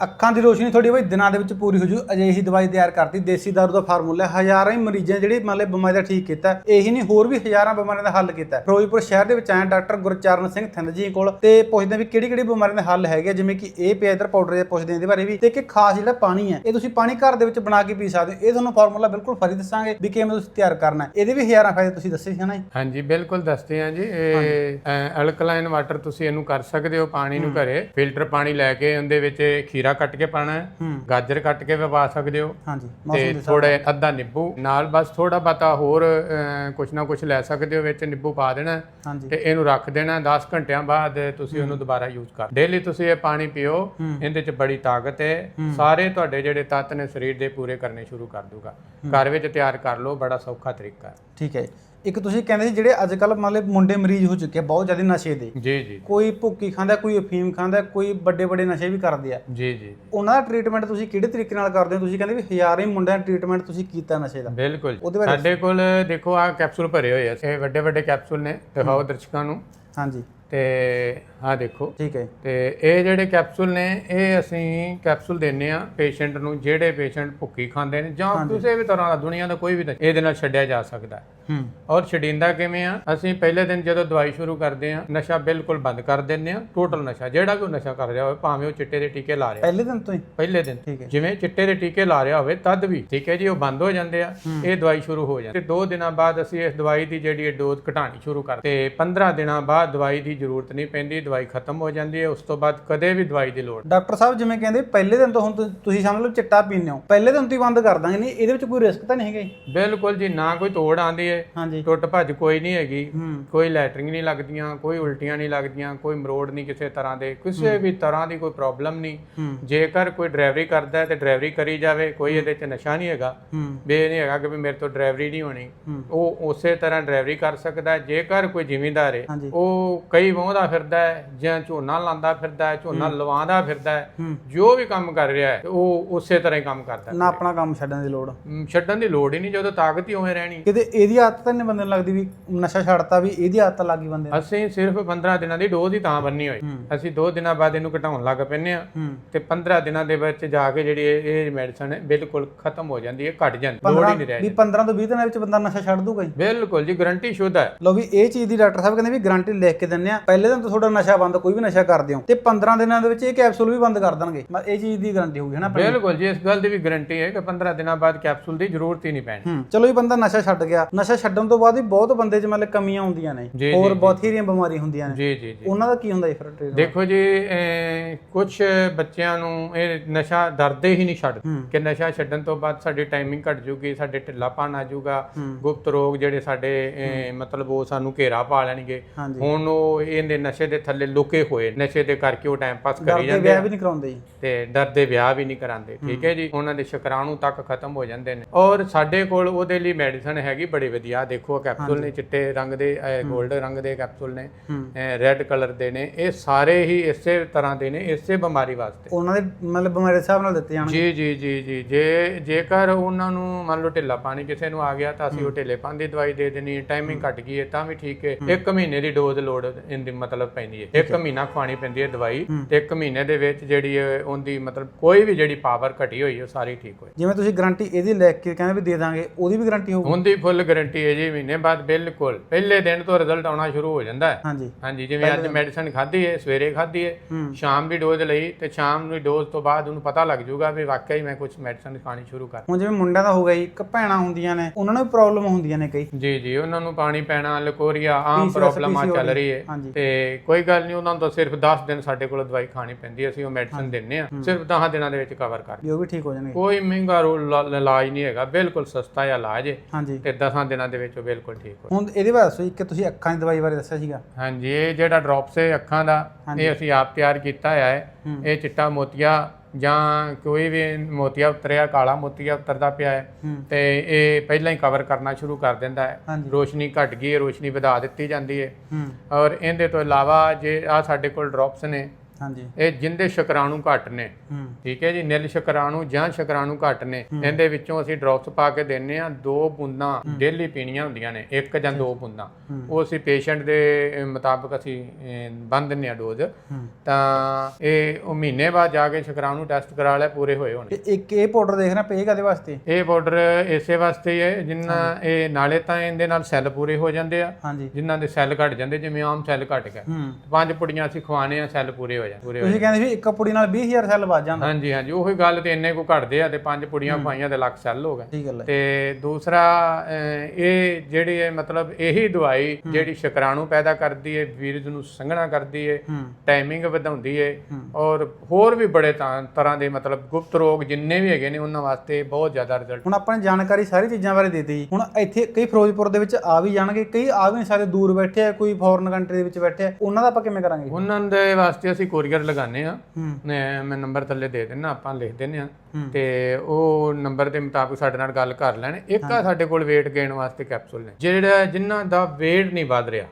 ਅੱਖਾਂ ਦੀ ਰੋਸ਼ਨੀ ਤੁਹਾਡੀ ਬਈ ਦਿਨਾਂ ਦੇ ਵਿੱਚ ਪੂਰੀ ਹੋ ਜੂ ਅਜਿਹੀ ਦਵਾਈ ਤਿਆਰ ਕਰਤੀ। ਦੇਸੀ ਦਾਰੂ ਦਾ ਫਾਰਮੂਲਾ। ਹਜ਼ਾਰਾਂ ਹੀ ਮਰੀਜ਼ਾਂ ਜਿਹੜੇ ਮੰਨ ਲਓ ਬਿਮਾਰੀ ਦਾ ਠੀਕ ਕੀਤਾ ਇਹੀ ਨਹੀਂ ਹੋਰ ਵੀ ਹਜ਼ਾਰਾਂ ਬਿਮਾਰੀਆਂ ਦਾ ਹੱਲ ਕੀਤਾ। ਫਿਰੋਜ਼ਪੁਰ ਸ਼ਹਿਰ ਦੇ ਵਿੱਚ ਆਏ ਡਾਕਟਰ ਗੁਰਚਰਨ ਸਿੰਘ ਥਿੰਦ ਜੀ ਕੋਲ ਤੇ ਪੁੱਛਦੇ ਵੀ ਕਿਹੜੀ ਕਿਹੜੀ ਬਿਮਾਰੀਆਂ ਦੇ ਹੱਲ ਹੈਗੇ ਆ, ਜਿਵੇਂ ਕਿ ਇਹ ਪਿਆ ਇਧਰ ਪਾਊਡਰ ਦੇ ਪੁੱਛਦੇ ਇਹਦੇ ਬਾਰੇ ਵੀ। ਤੇ ਕਿ ਖਾਸ ਜਿਹੜਾ ਪਾਣੀ ਹੈ ਇਹ ਤੁਸੀਂ ਪਾਣੀ ਘਰ ਦੇ ਵਿੱਚ ਬਣਾ ਕੇ ਪੀ ਸਕਦੇ ਹੋ। ਇਹ ਤੁਹਾਨੂੰ ਫਾਰਮੂਲਾ ਬਿਲਕੁਲ ਫਰੀ ਦੱਸਾਂਗੇ ਵੀ ਕਿਵੇਂ ਤੁਸੀਂ ਤਿਆਰ ਕਰਨਾ ਇਹਦੇ ਵੀ ਹਜ਼ਾਰਾਂ ਫਾਇਦੇ ਤੁਸੀਂ ਦੱਸੇ ਸੀ ਨਾ ਹਾਂਜੀ ਬਿਲਕੁਲ ਦੱਸਦੇ ਹਾਂ ਜੀ। ਇਹ ਅਲਕਲਾਈਨ ਵਾਟਰ ਤੁਸੀਂ ਇਹਨੂੰ ਕਰ ਸਕਦੇ ਹੋ ਪਾਣੀ ਨੂੰ ਘਰੇ। ਫਿਲਟਰ ਪਾਣੀ ਲੈ ਕੇ ਉਹਦੇ ਵਿੱਚ ਖੀਰਾ ਕੱਟ ਕੇ ਪਾਣਾ ਹੈ ਗਾਜਰ ਕੱਟ ਕੇ ਵੀ ਪਾ ਸਕਦੇ ਹੋ। ਹਾਂਜੀ ਤੇ ਥੋੜੇ ਅੱਧਾ ਨਿੰਬੂ ਨਾਲ ਬਸ ਥੋੜਾ ਬਾਤਾ ਹੋਰ ਕੁਛ ਨਾ ਕੁਛ ਲੈ ਸਕਦੇ ਹੋ ਵਿੱਚ ਨਿੰਬੂ ਪਾ ਦੇਣਾ ਤੇ ਇਹਨੂੰ ਰੱਖ ਦੇਣਾ 10 ਘੰਟਿਆਂ ਬਾਅਦ ਤੁਸੀਂ ਉਹਨੂੰ ਦੁਬਾਰਾ ਯੂਜ਼ ਕਰ ਡੇਲੀ ਤੁਸੀਂ ਇਹ ਪਾਣੀ ਪੀਓ ਇਹਦੇ 'ਚ ਬੜੀ ਤਾਕਤ ਹੈ। ਸਾਰੇ ਤੁਹਾਡੇ ਜਿਹੜੇ ਤੱਤ ਨੇ ਸਰੀਰ ਦੇ ਪੂਰੇ ਕਰਨੇ ਸ਼ੁਰੂ ਕਰ ਦੂਗਾ ਘਰ ਵਿੱਚ ਤਿਆਰ ਕਰ ਲਓ ਬੜਾ ਸੌਖਾ ਤਰੀਕਾ ਹੈ। ਠੀਕ ਹੈ। ਇੱਕ ਤੁਸੀਂ ਕਹਿੰਦੇ ਸੀ ਜਿਹੜੇ ਅੱਜ ਕੱਲ ਮੰਨ ਲਓ ਮੁੰਡੇ ਮਰੀਜ਼ ਹੋ ਚੁੱਕੇ ਆ ਬਹੁਤ ਜ਼ਿਆਦਾ ਨਸ਼ੇ ਦੇ। ਜੀ ਜੀ। ਕੋਈ ਭੁੱਕੀ ਖਾਂਦਾ ਕੋਈ ਅਫੀਮ ਖਾਂਦਾ ਕੋਈ ਵੱਡੇ ਵੱਡੇ ਨਸ਼ੇ ਵੀ ਕਰਦੇ ਆ। ਜੀ ਜੀ ਉਹਨਾਂ ਦਾ ਟ੍ਰੀਟਮੈਂਟ ਤੁਸੀਂ ਕਿਹੜੇ ਤਰੀਕੇ ਨਾਲ ਕਰਦੇ ਹੋ? ਤੁਸੀਂ ਕਹਿੰਦੇ ਵੀ ਹਜ਼ਾਰਾਂ ਹੀ ਮੁੰਡਿਆਂ ਦਾ ਟ੍ਰੀਟਮੈਂਟ ਤੁਸੀਂ ਕੀਤਾ ਨਸ਼ੇ ਦਾ। ਬਿਲਕੁਲ ਜੀ। ਉਹਦੇ ਬਾਰੇ ਸਾਡੇ ਕੋਲ ਦੇਖੋ ਆ ਕੈਪਸੂਲ ਭਰੇ ਹੋਏ ਆ। ਇਹ ਵੱਡੇ ਵੱਡੇ ਕੈਪਸੂਲ ਨੇ ਦਿਖਾਓ ਦਰਸ਼ਕਾਂ ਨੂੰ। ਹਾਂਜੀ। ਤੇ ਆ ਦੇਖੋ। ਠੀਕ ਹੈ ਤੇ ਇਹ ਜਿਹੜੇ ਕੈਪਸੂਲ ਨੇ ਇਹ ਅਸੀਂ ਕੈਪਸੂਲ ਦਿੰਨੇ ਆ ਪੇਸ਼ੈਂਟ ਨੂੰ ਜਿਹੜੇ ਪੇਸ਼ੈਂਟ ਭੁੱਕੀ ਖਾਂਦੇ ਨੇ ਜਾਂ ਕਿਸੇ ਵੀ ਤਰ੍ਹਾਂ ਦਾ ਦੁਨੀਆ ਦਾ ਕੋਈ ਵੀ ਇਹਦੇ ਨਾਲ ਛੱਡਿਆ ਜਾ ਸਕਦਾ ਹੈ। ਹੂੰ। ਔਰ ਛਡਿੰਦਾ ਕਿਵੇਂ ਆ? ਅਸੀਂ ਪਹਿਲੇ ਦਿਨ ਜਦੋਂ ਦਵਾਈ ਸ਼ੁਰੂ ਕਰਦੇ ਆ ਨਸ਼ਾ ਬਿਲਕੁਲ ਬੰਦ ਕਰ ਦਿੰਨੇ ਆ ਟੋਟਲ ਨਸ਼ਾ ਜਿਹੜਾ ਕੋਈ ਨਸ਼ਾ ਕਰ ਰਿਹਾ ਹੋਵੇ ਭਾਵੇਂ ਉਹ ਚਿੱਟੇ ਦੇ ਟੀਕੇ ਲਾ ਰਿਹਾ ਪਹਿਲੇ ਦਿਨ ਤੋਂ ਹੀ? ਪਹਿਲੇ ਦਿਨ। ਠੀਕ ਹੈ। ਜਿਵੇਂ ਚਿੱਟੇ ਦੇ ਟੀਕੇ ਲਾ ਰਿਹਾ ਹੋਵੇ ਤਦ ਵੀ ਠੀਕ ਹੈ ਜੀ ਉਹ ਬੰਦ ਹੋ ਜਾਂਦੇ ਆ ਇਹ ਦਵਾਈ ਸ਼ੁਰੂ ਹੋ ਜਾਂਦੀ ਤੇ 2 ਦਿਨਾਂ ਬਾਅਦ ਅਸੀਂ ਇਸ ਦਵਾਈ ਦੀ ਜਿਹੜੀ ਡੋਜ਼ ਘਟਾਣੀ ਸ਼ੁਰੂ ਕਰ ਤੇ 15 ਦਿਨਾਂ ਬਾਅਦ ਦਵਾਈ ਦੀ ਜ਼ਰੂਰਤ ਨਹੀਂ ਪੈਂਦੀ ਦਵਾਈ ਖਤਮ ਹੋ ਜਾਂਦੀ ਹੈ ਉਸ ਤੋਂ ਬਾਅਦ ਕਦੇ ਵੀ ਦਵਾਈ ਦੀ ਲੋੜ ਡਾਕਟਰ ਸਾਹਿਬ ਜਿਵੇਂ ਕਹਿੰਦੇ ਪਹਿਲੇ ਦਿਨ ਤੋਂ ਹੁਣ ਤੁ- ਤੁਸੀਂ ਸਮਝ ਲਓ ਚਿੱਟਾ ਪੀਂਦੇ ਹੋ। ਪਹਿਲੇ ਦਿਨ ਤੋਂ ਹੀ ਬੰਦ ਕਰ ਦਾਂਗੇ ਨਹੀਂ ਇਹਦੇ ਵਿੱਚ ਕੋਈ ਰਿਸਕ ਤਾਂ ਨਹੀਂ ਹੈਗਾ ਜੀ? ਬਿਲਕੁਲ ਜੀ ਨਾ ਕੋਈ ਤੋੜ ਆਂਦੀ ਹੈ। ਹਾਂਜੀ। ਟੁੱਟ ਭੱਜ ਕੋਈ ਨਹੀਂ ਹੈਗੀ। ਹੂੰ। ਕੋਈ ਲੈਟਰਿੰਗ ਨਹੀਂ ਲੱਗਦੀਆਂ ਕੋਈ ਉਲਟੀਆਂ ਨਹੀਂ ਲੱਗਦੀਆਂ ਕੋਈ ਮਰੋੜ ਨਹੀਂ ਕਿਸੇ ਤਰ੍ਹਾਂ ਦੇ। ਕਿਸੇ ਵੀ ਤਰ੍ਹਾਂ ਦੀ ਕੋਈ ਪ੍ਰੋਬਲਮ ਨਹੀਂ। ਹੂੰ। ਜੇਕਰ ਕੋਈ ਡਰਾਈਵਰੀ ਕਰਦਾ ਹੈ ਤੇ ਡਰਾਈਵਰੀ ਕਰੀ ਜਾਵੇ ਕੋਈ ਇਹਦੇ 'ਚ ਨਸ਼ਾ ਨਹੀਂ ਹੈਗਾ। ਹੂੰ। ਵੀ ਇਹ ਨਹੀਂ ਹੈਗਾ ਕਿ ਵੀ ਮੇਰੇ ਤੋਂ ਡਰਾਈਵਰੀ ਨਹੀਂ ਹੋਣੀ। ਹੂੰ। ਉਹ ਉਸੇ ਤਰ੍ਹਾਂ ਡਰਾਈਵਰੀ ਕਰ ਸਕਦਾ ਹੈ। ਜੇਕਰ ਕੋਈ ਜ਼ਿਮੀਂਦਾਰ ਹੈ ਹਾਂਜੀ। ਉਹ ਕਈ ਵਾਹੁੰਦਾ ਫਿਰਦਾ ਹੈ ਜਾਂ ਝੋਨਾ ਲਾਂਦਾ ਫਿਰਦਾ ਹੈ ਝੋਨਾ ਲਵਾਉਂਦਾ ਫਿਰਦਾ ਹੈ। ਜੋ ਵੀ ਕੰਮ ਕਰ ਰਿਹਾ ਹੈ ਉਹ ਉਸੇ ਤਰ੍ਹਾਂ ਹੀ ਕੰਮ ਕਰਦਾ ਨਾ ਆਪਣਾ ਕੰਮ ਛੱਡਣ ਦੀ ਲੋੜ। ਛੱਡਣ ਦੀ ਲੋੜ ਹੀ ਨਹੀਂ ਜਦੋਂ ਤਾਕਤ ਹੀ ਉਵੇਂ ਰਹਿਣੀ। ਕਿਤੇ ਇਹਦੀ ਆਦਤ ਤਾਂ ਨਹੀਂ ਬੰਦੇ ਨੂੰ ਲੱਗਦੀ ਵੀ ਨਸ਼ਾ ਛੱਡਤਾ ਵੀ ਇਹਦੀ ਆਦਤ ਲੱਗ ਗਈ ਬੰਦੇ ਅਸੀਂ ਸਿਰਫ 15 ਦਿਨਾਂ ਦੀ ਡੋਜ਼ ਹੀ ਤਾਂ ਬੰਨੀ ਹੋਈ। ਅਸੀਂ 2 ਦਿਨਾਂ ਬਾਅਦ ਇਹਨੂੰ ਘਟਾਉਣ ਲੱਗ ਪੈਂਦੇ ਆ ਤੇ 15 ਦਿਨਾਂ ਦੇ ਵਿੱਚ ਜਾ ਕੇ ਜਿਹੜੀ ਇਹ- ਮੈਡੀਸਨ ਹੈ ਬਿਲਕੁਲ ਖਤਮ ਹੋ ਜਾਂਦੀ ਹੈ ਘਟ ਜਾਂਦੀ ਲੋੜ ਹੀ ਨਹੀਂ 15 ਰਹਿ ਵੀ 15 ਤੋਂ 20 ਦਿਨਾਂ ਵਿੱਚ ਬੰਦਾ ਨਸ਼ਾ ਛੱਡ ਦੂਗਾ ਬਿਲਕੁਲ ਜੀ ਗਾਰੰਟੀ ਸ਼ੁੱਧ ਹੈ। ਲੋ ਵੀ ਇਹ ਚੀਜ਼ ਦੀ ਡਾਕਟਰ ਸਾਹਿਬ ਕਹਿੰਦੇ ਵੀ ਗਾਰੰਟੀ ਲਿਖ ਕੇ ਦਿੰਨੇ ਆ ਪਹਿਲੇ ਦਿਨ ਤੋਂ ਤੁਹਾਡਾ ਨਸ਼ਾ ਬੰਦ ਕੋਈ ਵੀ ਨਸ਼ਾ ਕਰਦੇ ਹੋ ਤੇ 15 ਦਿਨਾਂ ਦੇ ਵਿੱਚ ਇਹ ਕੈਪਸੂਲ ਵੀ ਬੰਦ ਕਰ ਦੇਣਗੇ। ਮੈਂ ਇਹ ਚੀਜ਼ ਦੀ ਗਾਰੰਟੀ ਹੋਊਗੀ ਹੈ ਨਾ ਆਪਣੀ? ਬਿਲਕੁਲ ਜੀ ਇਸ ਗੱਲ ਦੀ ਵੀ ਗਾਰੰਟੀ ਹੈ ਕਿ 15 ਦਿਨਾਂ ਬਾਅਦ ਕੈਪਸੂਲ ਦੀ ਜ਼ਰੂਰਤ ਹੀ ਨਹੀਂ ਪੈਣੀ। ਹੂੰ ਚਲੋ ਇਹ ਬੰਦਾ ਨਸ਼ਾ ਛੱਡ ਗਿਆ। ਨਸ਼ਾ ਛੱਡਣ ਤੋਂ ਬਾਅਦ ਵੀ ਬਹੁਤ ਬੰਦੇ 'ਚ ਮਤਲਬ ਕਮੀਆਂ ਆਉਂਦੀਆਂ ਨੇ। ਜੀ, ਹੋਰ ਬਥੇਰੀਆਂ ਬਿਮਾਰੀਆਂ ਹੁੰਦੀਆਂ ਨੇ। ਜੀ ਜੀ ਜੀ। ਉਹਨਾਂ ਦਾ ਕੀ ਹੁੰਦਾ ਜੀ ਫਿਰ? ਦੇਖੋ ਜੀ ਕੁਝ ਬੱਚਿਆਂ ਨੂੰ ਇਹ ਨਸ਼ਾ ਡਰਦੇ ਹੀ ਨਹੀਂ ਛੱਡ। ਹੂੰ। ਕਿ ਨਸ਼ਾ ਛੱਡਣ ਤੋਂ ਬਾਅਦ ਸਾਡੀ ਟਾਈਮਿੰਗ ਘਟ ਜੂਗੀ ਸਾਡੇ ਢਿੱਲਾਪਨ ਆ ਜਾਊਗਾ। ਹੂੰ। ਗੁਪਤ ਰੋਗ ਜਿਹੜੇ ਸਾਡੇ ਅਹ, ਮਤਲਬ ਉਹ ਸਾਨੂੰ ਘੇਰਾ ਪਾ ਲੈਣਗੇ। ਹਾਂਜੀ। ਹੁਣ ਉਹ ਇਹਦੇ ਨਸ਼ੇ ਦੇ ਥੱਲੇ ਲੁਕੇ ਹੋਏ ਨਸ਼ੇ ਦੇ ਕਰਕੇ ਉਹ ਟਾਈਮ ਪਾਸ ਕਰੀ ਜਾਂਦੇ ਵਿਆਹ ਵੀ ਨਹੀਂ ਕਰਾਉਂਦੇ ਜੀ। ਤੇ ਡਰਦੇ ਵਿਆਹ ਵੀ ਨਹੀਂ ਕਰਾਉਂਦੇ ਠੀਕ ਹੈ ਜੀ? ਉਹਨਾਂ ਦੇ ਸ਼ੁਕਰਾਣੂ ਤੱਕ ਖਤਮ ਹੋ ਜਾਂਦੇ ਨੇ। ਔਰ ਸਾਡੇ ਕੋਲ ਉਹਦੇ ਲਈ ਮੈਡੀਸਨ ਹੈਗੀ ਬੜੀ ਵਧੀਆ। ਦੇਖੋ ਕੈਪਸੂਲ ਨੇ ਚਿੱਟੇ ਰੰਗ ਦੇ 골ਡ ਰੰਗ ਦੇ ਕੈਪਸੂਲ ਨੇ ਰੈੱਡ ਕਲਰ ਦੇ ਨੇ। ਇਹ ਸਾਰੇ ਹੀ ਇਸੇ ਤਰ੍ਹਾਂ ਦੇ ਨੇ ਇਸੇ ਬਿਮਾਰੀ ਵਾਸਤੇ। ਉਹਨਾਂ ਦੇ ਮਤਲਬ ਬਿਮਾਰੀ ਦੇ ਹਿਸਾਬ ਨਾਲ ਦਿੱਤੇ ਜਾਣਗੇ। ਜੀ ਜੀ ਜੀ ਜੀ। ਜੇ ਜੇਕਰ ਉਹਨਾਂ ਨੂੰ ਮੰਨ ਲਓ ਢਿੱਲਾ ਪਾਣੀ ਕਿਸੇ ਨੂੰ ਆ ਗਿਆ ਤਾਂ ਅਸੀਂ ਉਹ ਢਿੱਲੇ ਪਾਣੀ ਦੀ ਦਵਾਈ ਦੇ ਦੇਣੀ ਟਾਈਮਿੰਗ ਘਟ ਗਈ ਹੈ ਤਾਂ ਵੀ ਠੀਕ ਹੈ। ਇੱਕ ਮਹੀਨੇ ਦੀ ਡੋਜ਼ ਲੋਡ ਇਹਦੀ ਮਤਲਬ ਪੈਂਦੀ ਹੈ। ਇੱਕ ਮਹੀਨਾ ਖਵਾਣੀ ਪੈਂਦੀ ਹੈ ਦਵਾਈ ਤੇ ਇੱਕ ਮਹੀਨੇ ਦੇ ਵਿੱਚ ਜਿਹੜੀ ਉਹਦੀ ਮਤਲਬ ਕੋਈ ਵੀ ਜਿਹੜੀ ਪਾਵਰ ਘਟੀ ਹੋਈ ਹੈ ਉਹ ਸਾਰੀ ਠੀਕ ਹੋਏ ਜਿਵੇਂ ਤੁਸੀਂ ਗਾਰੰਟੀ ਇਹਦੀ ਲੈ ਕੇ ਕਹਿੰਦੇ ਵੀ ਦੇ ਦਾਂਗੇ ਉਹਦੀ ਵੀ ਗਾਰੰਟੀ ਹੋਊਗੀ? ਉਹਦੀ ਫੁੱਲ ਗਾਰੰਟੀ ਹੈ ਜੀ ਮਹੀਨੇ ਬਾਅਦ ਬਿਲਕੁਲ। ਪਹਿਲੇ ਦਿਨ ਤੋਂ ਰਿਜ਼ਲਟ ਆਉਣਾ ਸ਼ੁਰੂ ਹੋ ਜਾਂਦਾ ਹੈ। ਹਾਂਜੀ। ਹਾਂਜੀ ਜਿਵੇਂ ਅੱਜ ਮੈਡੀਸਨ ਖਾਧੀ ਹੈ ਸਵੇਰੇ ਖਾਧੀ ਹੈ ਸ਼ਾਮ ਦੀ ਡੋਜ਼ ਲਈ ਤੇ ਸ਼ਾਮ ਦੀ ਡੋਜ਼ ਤੋਂ ਬਾਅਦ ਉਹਨੂੰ ਪਤਾ ਲੱਗ ਜਾਊਗਾ ਵੀ ਵਾਕਈ ਮੈਂ ਕੁਝ ਮੈਡੀਸਨ ਖਾਣੀ ਸ਼ੁਰੂ ਕਰ ਹੁਣ ਜਿਵੇਂ ਮੁੰਡਿਆਂ ਦਾ ਹੋ ਗਿਆ ਜੀ ਇੱਕ ਭੈਣਾਂ ਹੁੰਦੀਆਂ ਨੇ ਉਹਨਾਂ ਨੂੰ ਪ੍ਰੋਬਲਮ ਹੁੰਦੀਆਂ ਨੇ ਕਈ। ਜੀ ਜੀ ਉਹਨਾਂ ਨੂੰ ਪਾਣੀ ਪੈਣਾ ਲਕੋਰੀਆ ਆਮ ਪ੍ਰੋਬਲਮਾਂ ਚੱਲ ਰਹੀ ਹੈ। ਤੇ ਕੋਈ ਗੱਲ ਨਹੀਂ ਉਹਨਾਂ ਤਾਂ ਸਿਰਫ 10 ਦਿਨ ਸਾਡੇ ਕੋਲ ਦਵਾਈ ਖਾਣੀ ਪੈਂਦੀ ਹੈ ਅਸੀਂ ਉਹ ਮੈਡੀਸਨ ਦਿੰਨੇ ਆ ਸਿਰਫ 10 ਦਿਨਾਂ ਦੇ ਵਿੱਚ ਕਵਰ ਕਰ ਵੀ ਉਹ ਵੀ ਠੀਕ ਹੋ ਜਾਣਗੇ। ਕੋਈ ਮਹਿੰਗਾ ਰੋ- ਲ- ਇਲਾਜ ਨਹੀਂ ਹੈਗਾ ਬਿਲਕੁਲ ਸਸਤਾ ਇਲਾਜ ਹੈ। ਹਾਂਜੀ। ਤੇ 10 ਦਿਨਾਂ ਦੇ ਵਿੱਚ ਉਹ ਬਿਲਕੁਲ ਠੀਕ ਹੋ ਹੁਣ ਇਹਦੇ ਬਾਰੇ ਦੱਸੋ ਜੀ ਕਿ ਤੁਸੀਂ ਅੱਖਾਂ ਦੀ ਦਵਾਈ ਬਾਰੇ ਦੱਸਿਆ ਸੀਗਾ। ਹਾਂਜੀ ਇਹ ਜਿਹੜਾ ਡ੍ਰੌਪਸ ਹੈ ਅੱਖਾਂ ਦਾ ਇਹ ਅਸੀਂ ਆਪ ਤਿਆਰ ਕੀਤਾ ਹੋਇਆ ਹੂੰ। ਇਹ ਚਿੱਟਾ ਮੋਤੀਆ ਜਾਂ ਕੋਈ ਵੀ ਮੋਤੀਆ ਉਤਰਿਆ ਕਾਲਾ ਮੋਤੀਆ ਉਤਰਦਾ ਪਿਆ ਹੈ ਤੇ ਇਹ ਪਹਿਲਾਂ ਹੀ ਕਵਰ ਕਰਨਾ ਸ਼ੁਰੂ ਕਰ ਦਿੰਦਾ ਹੈ। ਰੋਸ਼ਨੀ ਘਟ ਗਈ ਹੈ ਰੋਸ਼ਨੀ ਵਧਾ ਦਿੱਤੀ ਜਾਂਦੀ ਹੂੰ। ਔਰ ਇਹਦੇ ਤੋਂ ਇਲਾਵਾ ਜੇ ਆ ਸਾਡੇ ਕੋਲ ਡ੍ਰੌਪਸ ਨੇ ਹਾਂਜੀ। ਇਹ ਜਿੰਦੇ ਸ਼ੁਕਰਾਣੂ ਘੱਟ ਨੇ। ਠੀਕ ਹੈ ਜੀ ਨਿਲ ਸ਼ੁਕਰਾਣੂ ਜਾਂ ਸ਼ੁਕਰਾਣੂ ਘੱਟ ਨੇ। ਇਹਦੇ ਵਿੱਚੋਂ ਅਸੀਂ ਡ੍ਰੌਪਸ ਪਾ ਕੇ ਦਿੰਨੇ ਆ ਦੋ ਬੂੰਦਾਂ ਡੇਲੀ ਪੀਣੀਆਂ ਹੁੰਦੀਆਂ ਨੇ ਇੱਕ ਜਾਂ ਦੋ ਬੂੰਦਾਂ। ਉਹ ਅਸੀਂ ਪੇਸ਼ੈਂਟ ਦੇ ਮੁਤਾਬਕ ਅਸੀਂ ਬੰਨ ਦਿੰਨੇ ਆ ਡੋਜ਼ ਤਾਂ ਇਹ ਉਹ ਮਹੀਨੇ ਬਾਅਦ ਜਾ ਕੇ ਸ਼ੁਕਰਾਣੂ ਟੈਸਟ ਕਰਾ ਲਿਆ ਪੂਰੇ ਹੋਏ ਹੋਣੇ ਇੱਕ ਇਹ ਪਾਊਡਰ ਦੇਖ ਰਿਹਾ ਪੇ ਕਾਦੇ ਵਾਸਤੇ? ਇਹ ਬਾਰਡਰ ਇਸੇ ਵਾਸਤੇ ਹੀ ਜਿੰਨਾ ਇਹ ਨਾਲੇ ਤਾਂ ਇਹਦੇ ਨਾਲ ਸੈੱਲ ਪੂਰੇ ਹੋ ਜਾਂਦੇ ਆ। ਜਿਨ੍ਹਾਂ ਦੇ ਸੈੱਲ ਘਟ ਜਾਂਦੇ ਜਿਵੇਂ ਆਮ ਸੈੱਲ ਘਟ ਗਏ ਪੰਜ ਪੁੜੀਆਂ ਅਸੀਂ ਖਵਾਣੇ ਆ ਸੈੱਲ ਪੂਰੇ ਹੋ ਜਾਣ ਪੂਰੇ ਹੋ ਤੁਸੀਂ ਕਹਿੰਦੇ ਵੀ ਇੱਕ ਪੁੜੀ ਨਾਲ 20000 ਸੈੱਲ ਵੱਜ ਜਾਂਦਾ। ਹਾਂਜੀ ਹਾਂਜੀ ਉਹੀ ਗੱਲ ਤੇ ਇੰਨੇ ਕੋ ਘਟਦੇ ਆ ਤੇ ਪੰਜ ਪੁੜੀਆਂ ਖਵਾਈਆਂ ਤੇ ਲੱਖ ਸੈੱਲ ਹੋ ਗਏ। ਤੇ ਦੂਸਰਾ ਇਹ ਜਿਹੜੀ ਹੈ ਮਤਲਬ ਇਹੀ ਦਵਾਈ ਜਿਹੜੀ ਸ਼ੁਕਰਾਣੂ ਪੈਦਾ ਕਰਦੀ ਹੈ ਵੀਰਜ ਨੂੰ ਸੰਘਣਾ ਕਰਦੀ ਹੈ। ਟਾਈਮਿੰਗ ਵਧਾਉਂਦੀ ਹੈ। ਔਰ ਹੋਰ ਵੀ ਬੜੇ ਤਰ੍ਹਾਂ ਦੇ ਮਤਲਬ ਗੁਪਤ ਰੋਗ ਜਿੰਨੇ ਵੀ ਹੈਗੇ ਨੇ ਉਹਨਾਂ ਵਾਸਤੇ ਬਹੁਤ ਜ਼ਿਆਦਾ ਰਿਜ਼ਲਟ ਹੁਣ ਆਪਾਂ ਨੇ ਜਾਣਕਾਰੀ ਸਾਰੀ ਚੀਜ਼ਾਂ ਬਾਰੇ ਦੇ ਦਿੱਤੀ। ਹੁਣ ਇੱਥੇ ਕਈ ਫਿਰੋਜ਼ਪੁਰ ਦੇ ਵਿੱਚ ਆ ਵੀ ਜਾਣਗੇ ਕਈ ਆ ਵੀ ਨਹੀਂ ਸਕਦੇ ਦੂਰ ਬੈਠੇ ਆ ਕੋਈ ਫੋਰਨ ਕੰਟਰੀ ਦੇ ਵਿੱਚ ਬੈਠੇ ਆ। ਉਹਨਾਂ ਦਾ ਆਪਾਂ ਕਿਵੇਂ ਕਰਾਂਗੇ? ਉਹਨਾਂ ਦੇ ਵਾਸਤੇ ਅਸੀਂ ਕੋਰੀਅਰ ਲਗਾਉਂਦੇ ਆ ਮੈਂ ਨੰਬਰ ਥੱਲੇ ਦੇ ਦਿੰਦਾ ਆਪਾਂ ਲਿਖ ਦਿੰਦੇ ਆ। ਤੇ ਉਹ ਨੰਬਰ ਦੇ ਮੁਤਾਬਕ ਸਾਡੇ ਨਾਲ ਗੱਲ ਕਰ ਲੈਣ। ਇੱਕ ਆ ਸਾਡੇ ਕੋਲ weight gain ਵਾਸਤੇ ਕੈਪਸੂਲ ਨੇ। ਜਿਹੜਾ ਜਿਨ੍ਹਾਂ ਦਾ weight ਨਹੀਂ ਵੱਧ ਰਿਹਾ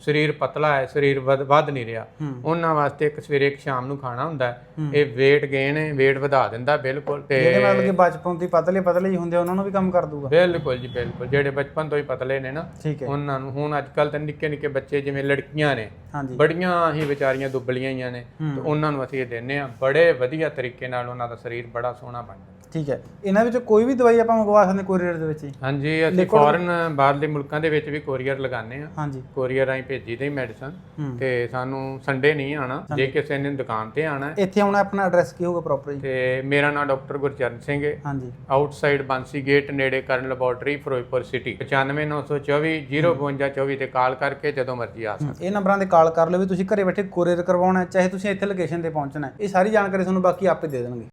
ਸਰੀਰ ਪਤਲਾ ਹੈ ਸਰੀਰ ਵਧ ਨਹੀਂ ਰਿਹਾ। ਉਹਨਾਂ ਵਾਸਤੇ ਇੱਕ ਸਵੇਰੇ ਇੱਕ ਸ਼ਾਮ ਨੂੰ ਖਾਣਾ ਹੁੰਦਾ। ਇਹ weight gain ਹੈ weight ਵਧਾ ਦਿੰਦਾ ਬਿਲਕੁਲ। ਤੇ ਜਿਹੜੇ ਮਤਲਬ ਕਿ ਬਚਪਨ ਤੋਂ ਪਤਲੇ ਪਤਲੇ ਹੀ ਹੁੰਦੇ ਉਹਨਾਂ ਨੂੰ ਵੀ ਕੰਮ ਕਰ ਦੂਗਾ ਬਿਲਕੁਲ ਜੀ ਬਿਲਕੁਲ। ਜਿਹੜੇ ਬਚਪਨ ਤੋਂ ਹੀ ਪਤਲੇ ਨੇ ਨਾ ਉਹਨਾਂ ਨੂੰ ਹੁਣ ਅੱਜ ਕੱਲ ਤਾਂ ਨਿੱਕੇ ਨਿੱਕੇ ਬੱਚੇ ਜਿਵੇਂ ਲੜਕੀਆਂ ਨੇ ਬੜੀਆਂ ਹੀ ਵਿਚਾਰੀਆਂ ਦੁੱਬਲੀਆਂ ਹੀ ਨੇ। ਤੇ ਉਹਨਾਂ ਨੂੰ ਅਸੀਂ ਇਹ ਦਿੰਨੇ ਆ ਬੜੇ ਵਧੀਆ ਤਰੀਕੇ ਨਾਲ ਉਹਨਾਂ ਦਾ ਸਰੀਰ ਬੜਾ ਸੋਹਣਾ ਬਣ ਜਾਂਦਾ ਠੀਕ ਹੈ। ਇਹਨਾਂ ਵਿੱਚੋਂ ਕੋਈ ਵੀ ਦਵਾਈ ਆਪਾਂ ਮੰਗਵਾ ਸਕਦੇ ਕੋਰੀਅਰ ਦੇ ਵਿੱਚ ਹੀ ਹਾਂਜੀ ਅਸੀਂ ਫੋਰਨ ਬਾਹਰਲੇ ਮੁਲਕਾਂ ਦੇ ਵਿੱਚ ਵੀ ਕੋਰੀਅਰ ਲਗਾਉਂਦੇ ਆ ਹਾਂਜੀ। ਕੋਰੀਅਰ ਰਾਹੀਂ ਭੇਜੀ ਦੀ ਮੈਡੀਸਨ। ਤੇ ਸਾਨੂੰ ਸੰਡੇ ਨਹੀਂ ਆਣਾ ਜੇ ਕਿਸੇ ਨੇ ਦੁਕਾਨ ਤੇ ਆਣਾ ਇੱਥੇ ਆਉਣਾ ਆਪਣਾ ਐਡਰੈਸ ਕੀ ਹੋਊਗਾ ਪ੍ਰੋਪਰ ਜੀ? ਤੇ ਮੇਰਾ ਨਾਮ ਡਾਕਟਰ ਗੁਰਚਰਨ ਸਿੰਘ ਹੈ। ਹਾਂਜੀ। ਆਊਟਸਾਈਡ ਬਾਂਸੀ ਗੇਟ ਨੇੜੇ ਕਰਨ ਲੈਬੋਰਟਰੀ ਫਿਰੋਜ਼ਪੁਰ ਸਿਟੀ 95924 05224 ਤੇ ਕਾਲ ਕਰਕੇ ਜਦੋਂ ਮਰਜ਼ੀ ਆ ਸਕਦੇ। ਇਹ ਨੰਬਰਾਂ ਤੇ ਕਾਲ ਕਰ ਲਓ ਵੀ ਤੁਸੀਂ ਘਰੇ ਬੈਠੇ ਕੋਰੀਅਰ ਕਰਵਾਉਣਾ ਹੈ, ਚਾਹੇ ਤੁਸੀਂ ਇੱਥੇ ਲੋਕੇਸ਼ਨ ਤੇ ਪਹੁੰਚਣਾ ਹੈ। ਇਹ ਸਾਰੀ ਜਾਣਕਾਰੀ ਤੁਹਾਨੂੰ ਬਾਕੀ ਆਪੇ ਦੇ ਦੇਣਗੇ।